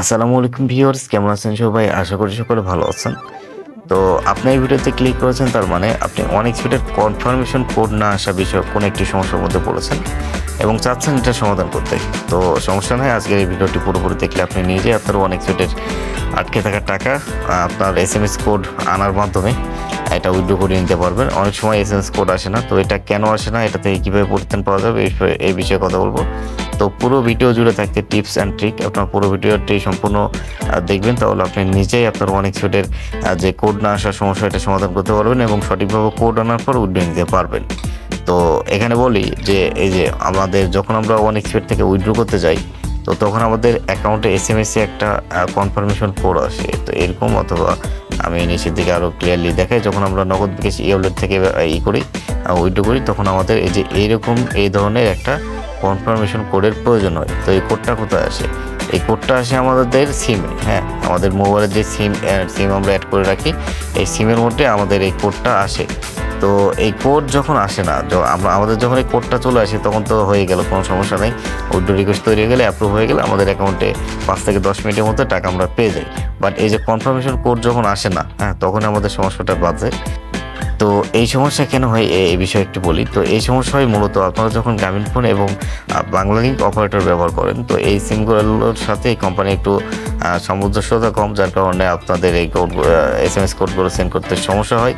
আসসালামু আলাইকুম ভিউয়ার্স, কেমন আছেন সবাই? আশা করি সকলে ভালো আছেন। তো আপনি এই ভিডিওতে ক্লিক করেছেন, তার মানে আপনি অনেক স্পিডের কনফার্মেশন কোড না আসা বিষয়ে কোনো একটি সমস্যার মধ্যে পড়েছেন এবং চাচ্ছেন এটা সমাধান করতে। তো সমস্যা নয় আজকের এই ভিডিওটি পুরোপুরি দেখলে আপনি নিজে আপনার অনেক স্পিডের আটকে থাকা টাকা, আপনার এস এম এস কোড আনার মাধ্যমে এটা উইথড্র করে নিতে পারবেন। অনেক সময় এস এম এস কোড আসে না, তো এটা কেন আসে না, এটা থেকে কীভাবে পরিত্রাণ পাওয়া যাবে এই বিষয়ে কথা বলব। তো পুরো ভিডিও জুড়ে থাকতে টিপস অ্যান্ড ট্রিক আপনার পুরো ভিডিওটি সম্পূর্ণ দেখবেন তাহলে আপনি নিজেই আপনার অনেক স্পিডের যে কোড না আসার সমস্যা এটা সমাধান করতে পারবেন এবং সঠিকভাবে কোড আনার পর উইথড্র নিতে পারবেন। তো এখানে বলি যে এই যে আমাদের যখন আমরা অনেক স্পিড থেকে উইড্রো করতে যাই তো তখন আমাদের অ্যাকাউন্টে এস এম এসে একটা কনফার্মেশন কোড আসে। তো এরকম অথবা আমি নিচের দিকে আরও ক্লিয়ারলি দেখাই যখন আমরা নগদ বিকাশ ইউলেট থেকে আহ, ই করি উইড্রো করি তখন আমাদের এই যে এইরকম এই ধরনের একটা কনফার্মেশন কোডের প্রয়োজন হয়। তো এই কোডটা কোথায় আসে? এই কোডটা আসে আমাদের সিমে হ্যাঁ? আমাদের মোবাইলের যে সিম সিম আমরা অ্যাড করে রাখি, এই সিমের মধ্যে আমাদের এই কোডটা আসে। তো এই কোড যখন আসে না আমরা, আমাদের যখন এই কোডটা চলে আসে, তখন তো হয়ে গেল, কোনো সমস্যা নেই। উইড্রো রিকোয়েস্ট তৈরি হয়ে গেলে অ্যাপ্রুভ হয়ে গেলে আমাদের অ্যাকাউন্টে পাঁচ থেকে দশ মিনিটের মধ্যে টাকা আমরা পেয়ে যাই। বাট এই যে কনফার্মেশন কোড যখন আসে না হ্যাঁ তখন আমাদের সমস্যাটা বাজে তো এই সমস্যা কেন হয়? এই বিষয়ে একটু বলি। তো এই সমস্যা হয় মূলত আপনারা যখন গ্রামীণ ফোন এবং আহ, বাংলা লিঙ্ক অপারেটর ব্যবহার করেন তো এই সিমগুলোর সাথে এই কোম্পানি একটু সামঞ্জস্যতা কম যার কারণে আপনাদের এই কোড এস এম এস কোডগুলো সেন্ড করতে সমস্যা হয়।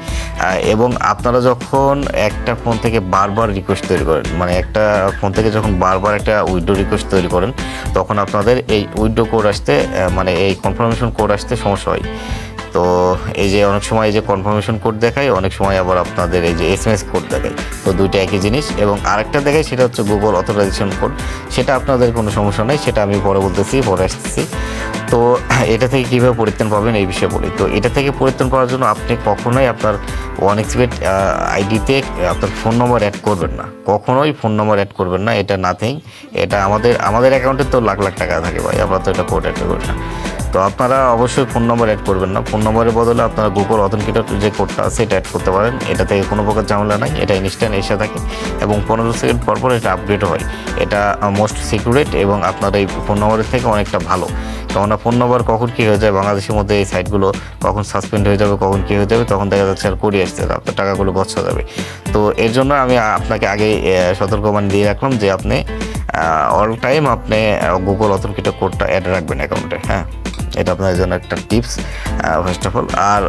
এবং আপনারা যখন একটা ফোন থেকে বারবার রিকোয়েস্ট তৈরি করেন মানে একটা ফোন থেকে যখন বারবার একটা উইডো রিকোয়েস্ট তৈরি করেন তখন আপনাদের এই উইডো কোড আসতে মানে এই কনফার্মেশন কোড আসতে সমস্যা হয়। তো এই যে অনেক সময় এই যে কনফার্মেশন কোড দেখায় অনেক সময় আবার আপনাদের এই যে এস এম এস কোড দেখায় তো দুইটা একই জিনিস এবং আরেকটা দেখায় সেটা হচ্ছে গুগল অথরাইজেশন কোড সেটা আপনাদের কোনো সমস্যা নেই, সেটা আমি পরে বলতেছি, পরে আসতেছি। তো এটা থেকে কীভাবে পরিত্রাণ পাবেন এই বিষয়ে বলি। তো এটা থেকে পরিত্রাণ পাওয়ার জন্য আপনি কখনোই আপনার ওয়ান এক্সপেট আইডিতে আপনার ফোন নম্বর অ্যাড করবেন না। কখনোই ফোন নম্বর অ্যাড করবেন না, এটা নাথিং এটা আমাদের আমাদের অ্যাকাউন্টে তো লাখ লাখ টাকা থাকে ভাই, আমরা তো এটা কোড অ্যাড করি না। তো আপনারা অবশ্যই ফোন নম্বর অ্যাড করবেন না। ফোন নম্বরের বদলে আপনারা গুগল অথেন্টিকেটর যে কোডটা আছে এটা অ্যাড করতে পারেন। এটা থেকে কোনো প্রকার ঝামেলা নাই এটা ইনস্ট্যান্ট এসে থাকে এবং পনেরো সেকেন্ড পর পর এটা আপডেট হয়। এটা মোস্ট সিকিউরেট এবং আপনার এই ফোন নম্বরের থেকে অনেকটা ভালো। কেননা ফোন নম্বর কখন কী হয়ে যায় বাংলাদেশের মধ্যে এই সাইটগুলো কখন সাসপেন্ড হয়ে যাবে কখন কী হয়ে যাবে তখন দেখা যাচ্ছে আর করিয়ে আসতে হবে, আপনার টাকাগুলো গচ্ছা যাবে। তো এর জন্য আমি আপনাকে আগে সতর্কবাণী দিয়ে রাখলাম যে আপনি অল টাইম আপনি গুগল অথেন্টিকেটর কোডটা অ্যাড রাখবেন অ্যাকাউন্টে হ্যাঁ। এটা আপনার জন্য একটা টিপস ফার্স্ট অফ অল আর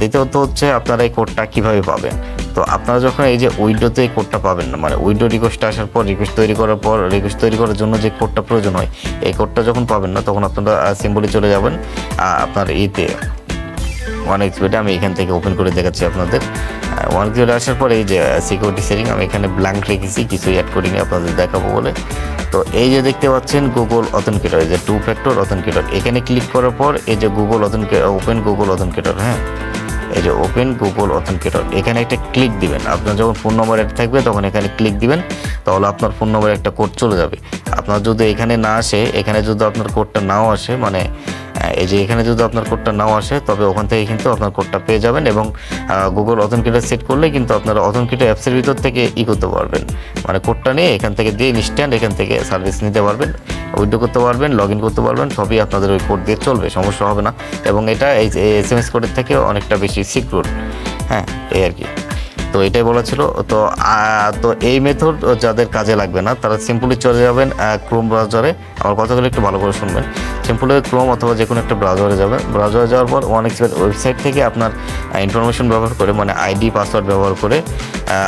দ্বিতীয়ত হচ্ছে আপনারা এই কোডটা কীভাবে পাবেন? তো আপনারা যখন এই যে উইন্ডোতে এই কোডটা পাবেন না মানে উইডো রিকোয়েস্ট আসার পর রিকোয়েস্ট তৈরি করার পর রিকোয়েস্ট তৈরি করার জন্য যে কোডটা প্রয়োজন হয়, এই কোডটা যখন পাবেন না, তখন আপনারা সিম্বলি চলে যাবেন আপনার ইতে। ওয়ান এক্সপিটা আমি এখান থেকে ওপেন করে দেখাচ্ছি আপনাদের। ওয়ান এক্সপিটা আসার পরে এই যে সিকিউরিটি সেটিং আমি এখানে ব্ল্যাঙ্ক রেখেছি, কিছুই অ্যাড করিনি, আপনাদের দেখাবো বলে। তো এই যে দেখতে পাচ্ছেন গুগল অথেন্টিকেটর এই যে টু ফ্যাক্টর অথেন্টিকেটর এখানে ক্লিক করার পর এই যে Google authenticator open Google authenticator হ্যাঁ? এই যে ওপেন গুগল অথেন্টিকেটর এখানে একটা ক্লিক দিবেন। আপনার যখন ফোন নম্বর অ্যাড থাকবে, তখন এখানে ক্লিক দিবেন, তাহলে আপনার ফোন নম্বরে একটা কোড চলে যাবে। আপনার যদি এখানে না আসে, এখানে যদি আপনার কোডটা নাও আসে মানে আহ, এই যে এখানে যদি আপনার কোডটা নাও আসে তবে ওখান থেকে কিন্তু আপনার কোডটা পেয়ে যাবেন এবং গুগল অথেন্টিকেটর সেট করলে কিন্তু আপনারা অথেন্টিকেটর অ্যাপসের ভিতর থেকে ই করতে পারবেন। মানে কোডটা নিয়ে এখান থেকে দিয়ে ইনস্ট্যান্ট এখান থেকে সার্ভিস নিতে পারবেন উইড্রো করতে পারবেন লগ ইন করতে পারবেন সবই আপনাদের ওই কোড দিয়ে চলবে সমস্যা হবে না। এবং এটা এই এস এম এস কোডের থেকে অনেকটা বেশি সিকিউর হ্যাঁ এই আর কি। তো এটাই বলা ছিল তো তো এই মেথড যাদের কাজে লাগবে না, তারা সিম্পলি চলে যাবেন ক্রোম ব্রাউজারে আমার কথাগুলো একটু ভালো করে শুনবেন। সিম্পলি ক্রোম অথবা যে কোনো একটা ব্রাউজারে যাবেন। ব্রাউজারে যাওয়ার পর ওয়ান এক্সপের ওয়েবসাইট থেকে আপনার ইনফরমেশন ব্যবহার করে মানে আইডি পাসওয়ার্ড ব্যবহার করে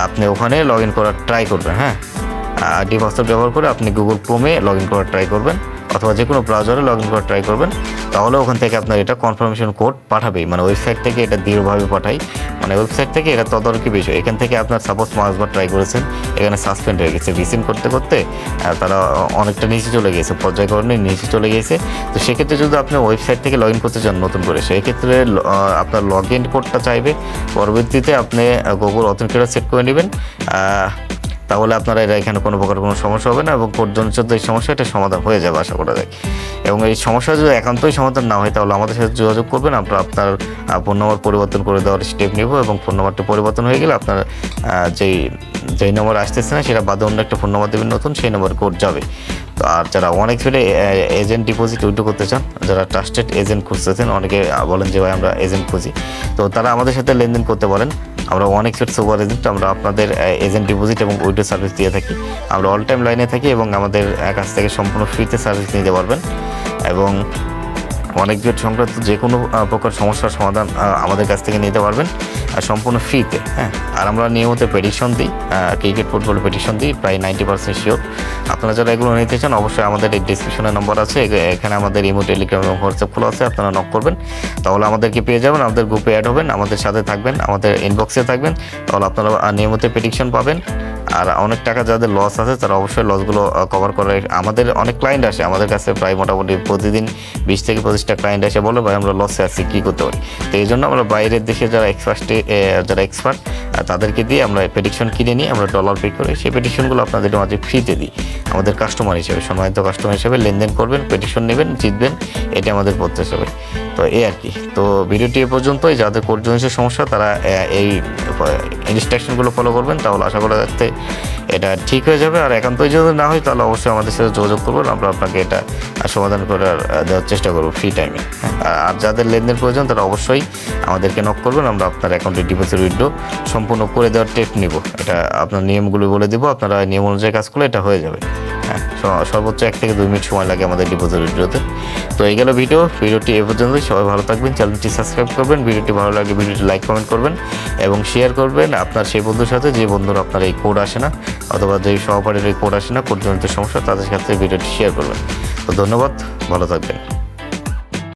আপনি ওখানে লগ ইন করার ট্রাই করবেন হ্যাঁ? আইডি পাসওয়ার্ড ব্যবহার করে আপনি গুগল ক্রোমে লগ ইন করার ট্রাই করবেন, অথবা যে কোনো ব্রাউজারে লগ ইন করার ট্রাই করবেন। তাহলে ওখান থেকে আপনার এটা কনফার্মেশন কোড পাঠাবেই। মানে ওয়েবসাইট থেকে এটা দৃঢ়ভাবে পাঠাই। মানে ওয়েবসাইট থেকে এটা তদারকি বিষয়। এখান থেকে আপনার সাপোজ পাঁচবার ট্রাই করেছেন, এখানে সাসপেন্ড হয়ে গেছে। রিসিভ করতে করতে তারা অনেকটা নিচে চলে গিয়েছে পর্যায়ক্রমে নিচে চলে গিয়েছে তো সেক্ষেত্রে যদি আপনি ওয়েবসাইট থেকে লগ ইন করতে চান নতুন করে, সেক্ষেত্রে আপনার লগ ইন কোডটা চাইবে। পরবর্তীতে আপনি গুগল অথেন্টিকেটর সেট করে নেবেন। তাহলে আপনারা এখানে কোনো প্রকার কোনো সমস্যা হবে না এবং কোর্টজনিত এই সমস্যা এটা সমাধান হয়ে যাবে, আশা করা যায়। এবং এই সমস্যা যদি একান্তই সমাধান না হয়, তাহলে আমাদের সাথে যোগাযোগ করবেন। আমরা আপনার ফোন নম্বর পরিবর্তন করে দেওয়ার স্টেপ নেব এবং ফোন নম্বরটা পরিবর্তন হয়ে গেলে আপনার যেই যেই নম্বর আসতেছে না, সেটা বাদে অন্য একটা ফোন নম্বর দেবেন নতুন, সেই নম্বর কোড যাবে। তো আর যারা অনেক ফেলে এজেন্ট ডিপোজিট উইথড্র করতে চান, যারা ট্রাস্টেড এজেন্ট খুঁজতেছেন, অনেকে বলেন যে, ভাই, আমরা এজেন্ট খুঁজি। তো তারা আমাদের সাথে লেনদেন করতে পারেন। আমরা অনেক ফিট সুপার এজেন্ট আমরা আপনাদের এজেন্ট ডিপোজিট এবং উইড্রো সার্ভিস দিয়ে থাকি। আমরা অল টাইম লাইনে থাকি এবং আমাদের কাছ থেকে সম্পূর্ণ ফ্রিতে সার্ভিস নিতে পারবেন। এবং অনেক জোট সংক্রান্ত যে কোনো প্রকার সমস্যার সমাধান আমাদের কাছ থেকে নিতে পারবেন। আর সম্পূর্ণ ফ্রিতে হ্যাঁ? আর আমরা নিয়মিত পেটিশন দিই ক্রিকেট ফুটবল পেটিশন দিই, প্রায় নাইনটি পার্সেন্ট শিওর আপনারা যারা এগুলো নিতে চান, অবশ্যই আমাদের এই ডিসক্রিপশনে নম্বর আছে। এখানে আমাদের ইমো টেলিগ্রাম এবং হোয়াটসঅ্যাপ খোলা আছে, আপনারা নক করবেন। তাহলে আমাদেরকে পেয়ে যাবেন? আমাদের গ্রুপে অ্যাড হবেন, আমাদের সাথে থাকবেন, আমাদের ইনবক্সে থাকবেন। তাহলে আপনারা নিয়মিত পেটিশন পাবেন। আর অনেক টাকা যাদের লস আছে, তারা অবশ্যই লসগুলো কভার করে। আমাদের অনেক ক্লায়েন্ট আসে, আমাদের কাছে প্রায় মোটামুটি প্রতিদিন বিশ থেকে পঁচিশটা ক্লায়েন্ট এসে বলে, ভাই, আমরা লসে আছি, কী করতে পারি? তো এই জন্য আমরা বাইরের দেশে যারা এক্সপার্টে যারা এক্সপার্ট তাদেরকে দিয়ে আমরা পেটিশন কিনে নিই আমরা ডলার পে করে সেই পেটিশনগুলো আপনাদের মাঝে ফ্রিতে দিই। আমাদের কাস্টমার হিসেবে, সম্মানিত কাস্টমার হিসেবে লেনদেন করবেন পেটিশন নেবেন, জিতবেন এটা আমাদের প্রত্যাশা তো এই আর কি। তো ভিডিওটি এ পর্যন্তই। যাদের কোর্ট জিনিসের সমস্যা, তারা এই ইনস্ট্রাকশনগুলো ফলো করবেন, তাহলে আশা করা যাচ্ছে এটা ঠিক হয়ে যাবে। আর একান্তই যদি না হয়, তাহলে অবশ্যই আমাদের সাথে যোগাযোগ করবেন। আমরা আপনাকে এটা সমাধান করার দেওয়ার চেষ্টা করব ফ্রি টাইমে আর যাদের লেনদেন প্রয়োজন, তারা অবশ্যই আমাদেরকে নক করবেন। আমরা আপনার অ্যাকাউন্টে ডিপোজিট উইথড্র সম্পূর্ণ করে দেওয়ার টেপ নিব। এটা আপনার নিয়মগুলো বলে দেবো। আপনারা নিয়ম অনুযায়ী কাজ করলে এটা হয়ে যাবে। হ্যাঁ সর্বোচ্চ এক থেকে দুই মিনিট সময় লাগে আমাদের ডিপোজিট উইথড্রতে তো এই গেল ভিডিও ভিডিওটি এ পর্যন্তই। সবাই ভালো থাকবেন চ্যানেলটি সাবস্ক্রাইব করবেন, ভিডিওটি ভালো লাগে ভিডিওটি লাইক কমেন্ট করবেন এবং শেয়ার করবেন আপনার সেই বন্ধুর সাথে যে বন্ধুর আপনার এই কোড আসে না, অথবা যে সহপাঠীর এই কোড আসে না কোডজনিত সমস্যা, তাদের সাথে ভিডিওটি শেয়ার করবেন। তো ধন্যবাদ, ভালো থাকবেন।